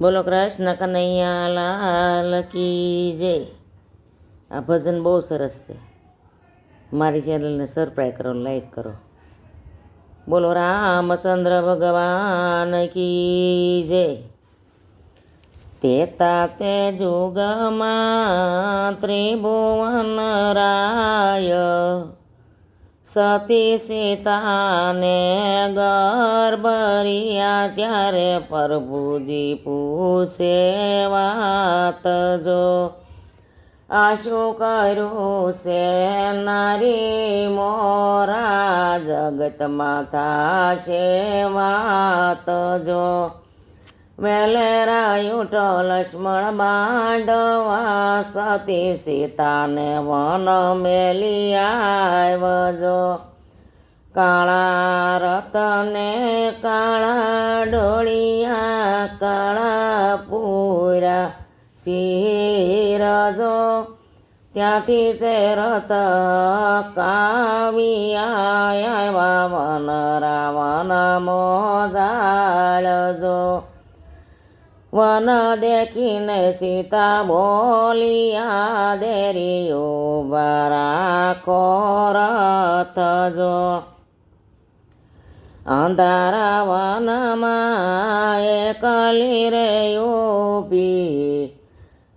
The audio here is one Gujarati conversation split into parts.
બોલો કૃષ્ણ કનૈયા લાલ કી જય. આ ભજન બહુ સરસ છે. મારી ચેનલને સબસ્ક્રાઈબ કરો લાઈક કરો. બોલો રામચંદ્ર ભગવાન કી જય. તેતા તે જુગમાં ત્રિભુવન રાય. સતી સીતાને ગર્ભરિયા ત્યારે પ્રભુજી પૂછે વાત જો. આ શું કર્યું છે, નારી મોરા જગતમાં થશે વાત જો. વેલેરા ઉઠો લક્ષ્મણ માંડવા સતી સીતાને વન મેલી આવજો. કાળા રતને કાળા ડોળિયા, કાળા પૂરા સિરજો ત્યાંથી તે રત કાવિયા વન રાવણ મોજાળજો. વન દેખીને સીતા બોલિયા દેરીયો બરા કોરત જો. અંધારા વનમાં એકલી રે ઊભી,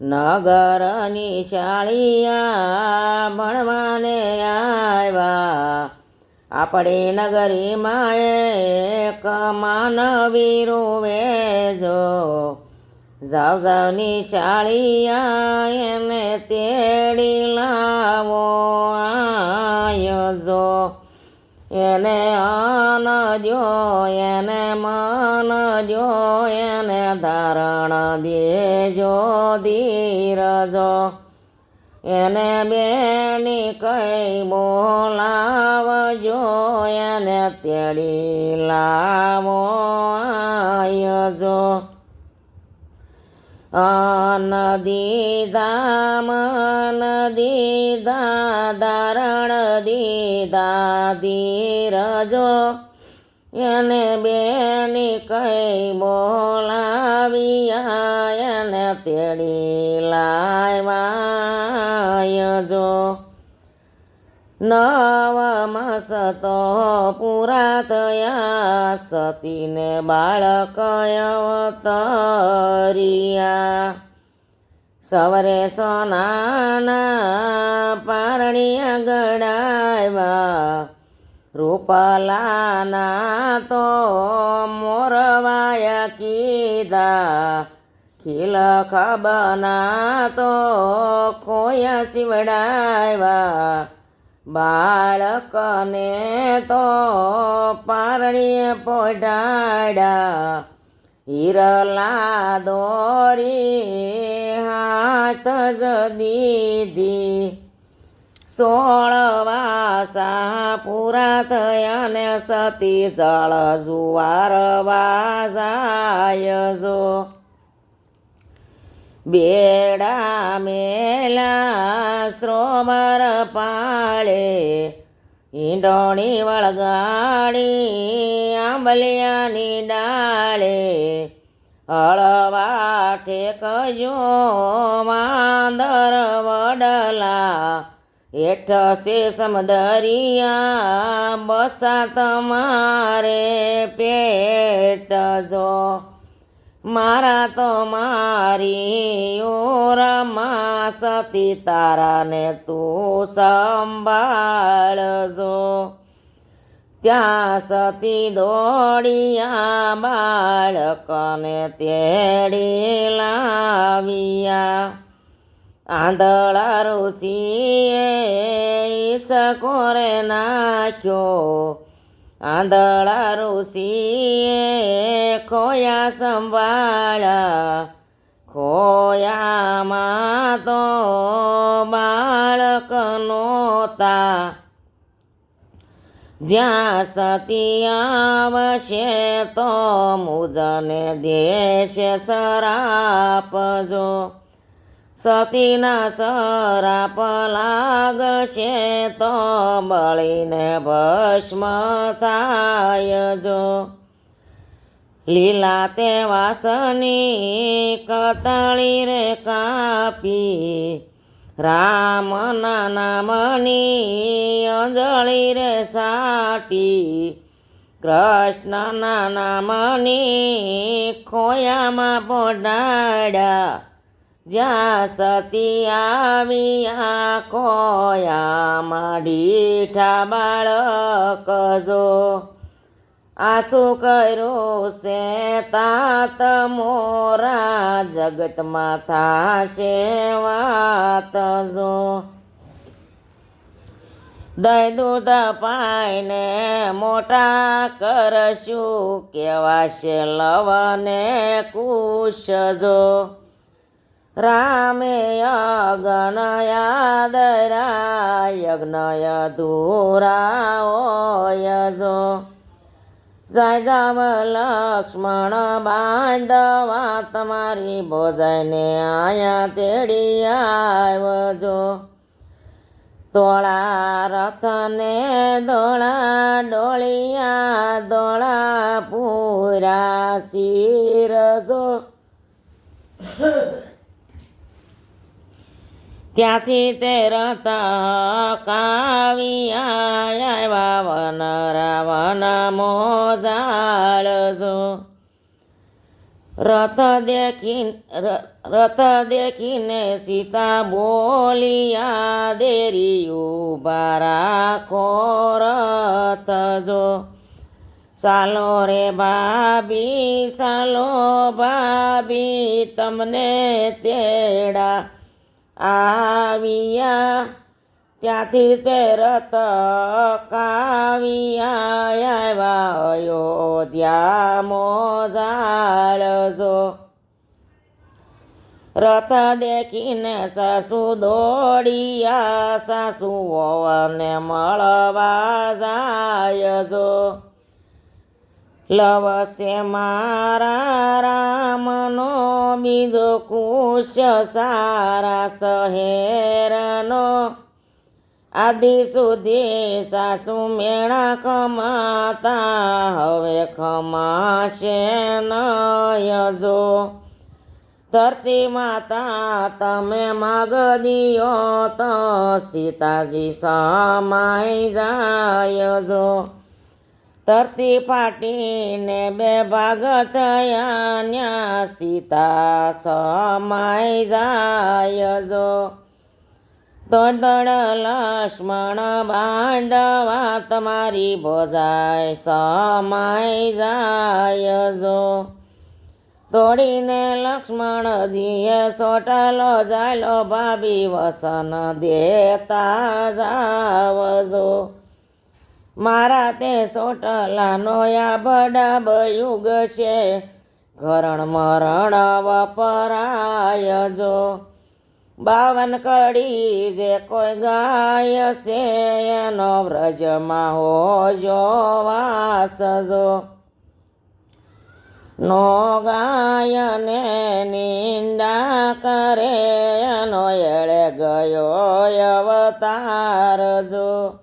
નગરની શાળિયા ભણવાને આવ્યા. આપણી નગરીમાં એક માનવી રૂવે જો જાવ જાવ નિશાળિયા એને તેડી લાવો આયો જો. એને અન જો, એને મન જો, એને ધારણ દેજો ધીરજો. એને બેની કઈ બોલાવજો, એને તેડી લાવો આયજો નદી ધામ નદી ધારણ દીદા ધીરજો એને બેની કઈ બોલાવી એને તેડી લાવ્યાજો નવ માસ તો પૂરા થયા સતીને બાળક અવતરિયા. સવરે સોનાના પારણિયા ગડાવ્યા રૂપલાના તો મોરવાયા કીધા. ખીલ ખબના તો કોયા શિવડાવ્યા. બાળકને તો પારણીએ પોઢાડા હિરલા દોરી હાથ જ દીધી. સોળ વાસા પૂરા થયા ને સતી જળ જુવાર વાસાય જો. બેડા મેલા શ્રોમર પાળે ઈંડોણી વળગાડી આંબલિયાની ડાળે હળવા ઠેકજો માંદર વડલા એઠ સે સમદરિયા બસા તમારે પેટ જો મારા તો મારી ઓરમાં સતી, તારાને તું સંભાળજો. ત્યાં સતી દોડિયા બાળકને તેડી લાવ્યા. આંધળા ઋષિએ ઈસકોરે નાખ્યો. આંધળા ઋષિએ ખોયા સંભાળા ખોયામાં તો બાળક નહોતા જ્યાં સતી આવશે તો મુજને દેશે સરાપજો. સતીના સરાપ લાગશે તો બળીને ભસ્મ થાય જો લીલા તે વાસની કતળી રે કાપી. રામ નામની અંજળી રે સાટી. કૃષ્ણ નામની ખોયામાં પોડાડ્યા જ્યાં સતી આવ્યા ખોયામાં ડીઠા બાળક જો આસુ કર્યો છે તાત મોરા જગતમાં થાશે વાત જો. દહીં દૂધ પાઈને મોટા કરશું કેવાશે લવને કુશજો રામે યજ્ઞયાદરા યજ્ઞ ધૂરા જો. જામ લક્ષ્મણ બાંધવા તમારી ભોજને આયા તેડી આવજો. ધોળા રથને ધોળા ડોળિયા, ધોળા પૂરા શીરજો ત્યાંથી તે રથ કાવિયા રથ દેખી રથ દેખીને સીતા બોલિયા દેરી ઊભા રાખો રથ જો. રે ભાભી ચાલો ભાભી, તમને તેડા આવ્યા ત્યાંથી તે રથ કાવિયા આવ્યા અયોધ્યા મોજાળજો રથ દેખીને સાસુ દોડિયા, સાસુ વોવને મળવા જાય જો. લવશે મારા રામનો બીજો કુશ સારા શહેરનો આદિ સુધી સાસુ મેળા કમાતા, હવે ખમાશે નયજો. ધરતી માતા, તમે માગદીઓ તો સીતાજી સમાઈ જાય જો ધરતી ફાટીને બે ભાગ થયા ન્યા, સીતા સમાઈ જાય જો તોડતડ લક્ષ્મણ બાંધવા તમારી ભોજાય સમાઈ જાય જો. તોડીને લક્ષ્મણજીએ સોટલો જાયલો ભાભી વસન દેતા જાવજો મારા તે સોટલાનો યા બડાબ યુગ છે ઘરણ મરણ વપરાય જો. બાવન કડી જે કોઈ ગાય છે, એનો વ્રજમાં હોજો વાસજો. નો ગાય ને નિંદા કરે, એનો એળે ગયો અવતારજો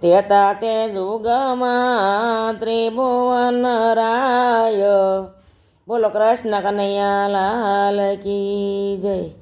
તેતા તે જુગમાં ત્રિભુવન રાય. બોલો કૃષ્ણ કનૈયા લાલ કી જય.